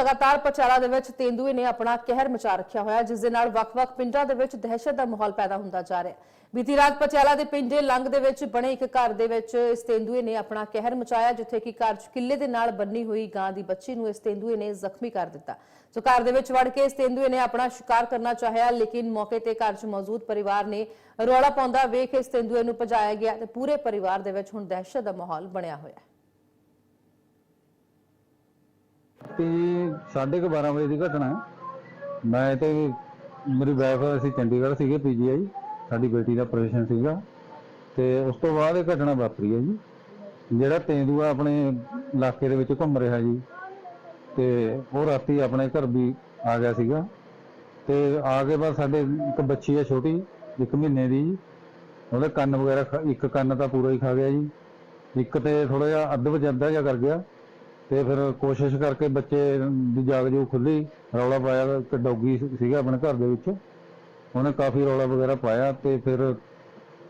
ਲਗਾਤਾਰ ਪਚਾਲਾ ਦੇ ਵਿੱਚ ਤੇਂਦੂਏ ਨੇ ਆਪਣਾ ਕਹਿਰ ਮਚਾ ਰੱਖਿਆ ਹੋਇਆ, ਜਿਸ ਦੇ ਨਾਲ ਵੱਖ-ਵੱਖ ਪਿੰਡਾਂ ਦੇ ਵਿੱਚ ਦਹਿਸ਼ਤ ਦਾ ਮਾਹੌਲ ਪੈਦਾ ਹੁੰਦਾ ਜਾ ਰਿਹਾ ਹੈ। ਬੀਤੀ ਰਾਤ ਪਚਾਲਾ ਦੇ ਪਿੰਡ ਲੰਗ ਦੇ ਵਿੱਚ ਬਣੇ ਇੱਕ ਘਰ ਦੇ ਵਿੱਚ ਇਸ ਤੇਂਦੂਏ ਨੇ ਆਪਣਾ ਕਹਿਰ ਮਚਾਇਆ, ਜਿੱਥੇ ਕਿ ਘਰ 'ਚ ਕਿੱਲੇ ਦੇ ਨਾਲ ਬੰਨੀ ਹੋਈ ਗਾਂ ਦੀ ਬੱਚੀ ਨੂੰ ਇਸ ਤੇਂਦੂਏ ਨੇ ਜ਼ਖਮੀ ਕਰ ਦਿੱਤਾ। ਸੋ ਘਰ ਦੇ ਵਿੱਚ ਵੜ ਕੇ ਇਸ ਤੇਂਦੂਏ ਨੇ ਆਪਣਾ ਸ਼ਿਕਾਰ ਕਰਨਾ ਚਾਹਿਆ, ਲੇਕਿਨ ਮੌਕੇ ਤੇ ਘਰ 'ਚ ਮੌਜੂਦ ਪਰਿਵਾਰ ਨੇ ਰੌਲਾ ਪਾਉਂਦਾ ਵੇਖ ਇਸ ਤੇਂਦੂਏ ਨੂੰ ਭਜਾਇਆ ਗਿਆ ਤੇ ਪੂਰੇ ਪਰਿਵਾਰ ਦੇ ਵਿੱਚ ਹੁਣ ਦਹਿਸ਼ਤ ਦਾ ਮਾਹੌਲ ਬਣਿਆ ਹੋਇਆ ਹੈ। ਤੇ ਸਾਢੇ ਕੁ 12 ਵਜੇ ਦੀ ਘਟਨਾ ਹੈ। ਮੈਂ ਤੇ ਮੇਰੀ ਵਾਈਫ ਅਸੀਂ ਚੰਡੀਗੜ੍ਹ ਸੀਗੇ, ਪੀਜੀਆਈ। ਸਾਡੀ ਬੇਟੀ ਦਾ ਆਪਰੇਸ਼ਨ ਸੀਗਾ। ਤੇ ਉਸ ਤੋਂ ਬਾਅਦ ਇਹ ਘਟਨਾ ਵਾਪਰੀ ਹੈ ਜੀ। ਜਿਹੜਾ ਤੇਂਦੂਆ ਆਪਣੇ ਇਲਾਕੇ ਦੇ ਵਿੱਚ ਘੁੰਮ ਰਿਹਾ ਜੀ। ਤੇ ਉਹ ਰਾਤੀ ਆਪਣੇ ਘਰ ਵੀ ਆ ਗਿਆ ਸੀਗਾ। ਤੇ ਆ ਕੇ ਬਾਅਦ ਸਾਡੇ ਇੱਕ ਬੱਚੀ ਹੈ ਛੋਟੀ, ਇੱਕ ਮਹੀਨੇ ਦੀ ਜੀ। ਉਹਦੇ ਕੰਨ ਵਗੈਰਾ ਖਾ- ਇੱਕ ਕੰਨ ਤਾਂ ਪੂਰਾ ਹੀ ਖਾ ਗਿਆ ਜੀ। ਇੱਕ ਤੇ ਥੋੜਾ ਜਿਹਾ ਅੱਧ ਵਿੱਚ ਅੱਧਾ ਜਿਹਾ ਕਰ ਗਿਆ। ਤੇ ਫਿਰ ਕੋਸ਼ਿਸ਼ ਕਰਕੇ ਬੱਚੇ ਦੀ ਜਾਗ ਜੋ ਖੁੱਲੀ ਰੌਲਾ ਪਾਇਆ ਇੱਕ ਡੌਗੀ ਸੀਗਾ ਆਪਣੇ ਘਰ ਦੇ ਵਿੱਚ। ਉਹਨੇ ਕਾਫੀ ਰੌਲਾ ਵਗੈਰਾ ਪਾਇਆ ਤੇ ਫਿਰ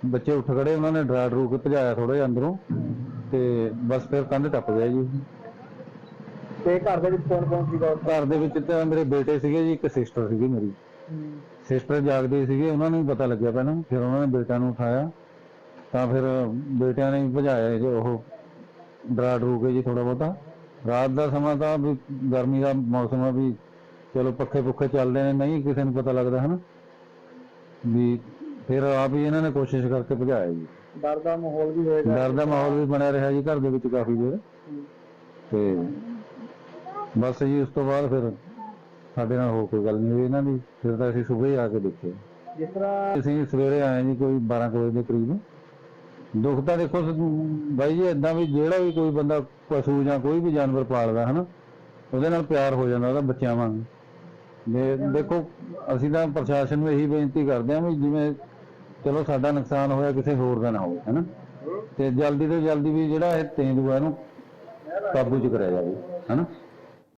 ਬੱਚੇ ਉੱਠ ਖੜੇ ਉਹਨਾਂ ਨੇ ਡਰਾ ਡਰੂ ਕੇ ਭਜਾਇਆ ਥੋੜਾ ਜਿਹਾ ਅੰਦਰੋਂ ਤੇ ਬਸ ਫਿਰ ਕੰਧ ਟੱਪ ਗਿਆ ਜੀ। ਤੇ ਘਰ ਦੇ ਵਿੱਚ ਕੌਣ ਕੌਣ ਸੀਗਾ? ਘਰ ਦੇ ਵਿੱਚ ਤਾਂ ਮੇਰੇ ਬੇਟੇ ਸੀਗੇ ਜੀ ਇੱਕ ਸਿਸਟਰ ਸੀਗੀ ਮੇਰੀ। ਸਿਸਟਰ ਜਾਗਦੇ ਸੀਗੇ ਉਹਨਾਂ ਨੂੰ ਪਤਾ ਲੱਗਿਆ ਪਹਿਲਾਂ ਫਿਰ ਉਹਨਾਂ ਨੇ ਬੇਟਾ ਨੂੰ ਉਠਾਇਆ। ਤਾਂ ਫਿਰ ਬੇਟਿਆਂ ਨੇ ਭਜਾਇਆ ਜੀ ਉਹ ਡਰਾ ਡਰੂ ਕੇ ਜੀ ਥੋੜਾ ਬਹੁਤਾ। ਰਾਤ ਦਾ ਸਮਾਂ ਤਾਂ ਵੀ ਗਰਮੀ ਦਾ ਮੌਸਮ ਆ ਵੀ ਚਲੋ ਪੱਖੇ ਪੁੱਖੇ ਚੱਲਦੇ ਨੇ ਨਹੀਂ ਕਿਸੇ ਨੂੰ ਪਤਾ ਲੱਗਦਾ ਹਨਾ? ਵੀ ਫਿਰ ਆਪ ਹੀ ਇਹਨਾਂ ਨੇ ਕੋਸ਼ਿਸ਼ ਕਰਕੇ ਭਜਾਇਆ ਜੀ। ਡਰ ਦਾ ਮਾਹੌਲ ਵੀ ਹੋਏਗਾ ਡਰ ਦਾ ਮਾਹੌਲ ਵੀ ਬਣਿਆ ਰਿਹਾ ਜੀ ਘਰ ਦੇ ਵਿੱਚ ਕਾਫੀ ਦੇਰ। ਤੇ ਬਸ ਜੀ ਉਸ ਤੋਂ ਬਾਅਦ ਫਿਰ ਸਾਡੇ ਨਾਲ ਹੋਰ ਕੋਈ ਗੱਲ ਨਹੀਂ ਹੋਈ। ਇਹਨਾਂ ਦੀ ਫਿਰ ਤਾਂ ਅਸੀਂ ਸਵੇਰੇ ਆ ਕੇ ਦੇਖੇ ਜਿਸ ਤਰ੍ਹਾਂ ਅਸੀਂ ਸਵੇਰੇ ਆਏ ਜੀ ਕੋਈ 12 ਕੁ ਵਜੇ ਦੇ ਕਰੀਬ। ਦੁੱਖ ਤਾਂ ਦੇਖੋ ਬਾਈ ਜੀ ਇਦਾਂ ਵੀ ਜਿਹੜਾ ਵੀ ਕੋਈ ਬੰਦਾ ਪਸ਼ੂ ਜਾਂ ਕੋਈ ਵੀ ਜਾਨਵਰ ਪਾਲਦਾ, ਹਨਾ, ਉਹਦੇ ਨਾਲ ਪਿਆਰ ਹੋ ਜਾਂਦਾ ਉਹਦਾ ਬੱਚਿਆਂ ਵਾਂਗ। ਦੇ ਦੇਖੋ, ਅਸੀਂ ਤਾਂ ਪ੍ਰਸ਼ਾਸਨ ਨੂੰ ਇਹੀ ਬੇਨਤੀ ਕਰਦੇ ਹਾਂ ਵੀ ਜਿਵੇਂ ਚਲੋ ਸਾਡਾ ਨੁਕਸਾਨ ਹੋਇਆ, ਕਿਸੇ ਹੋਰ ਦਾ ਨਾ ਹੋਵੇ, ਹਨਾ। ਤੇ ਜਲਦੀ ਤੋਂ ਜਲਦੀ ਵੀ ਜਿਹੜਾ ਇਹ ਤੇਂਦੂਆ ਇਹਨੂੰ ਕਾਬੂ ਚ ਕਰਿਆ ਜਾਵੇ, ਹਨਾ।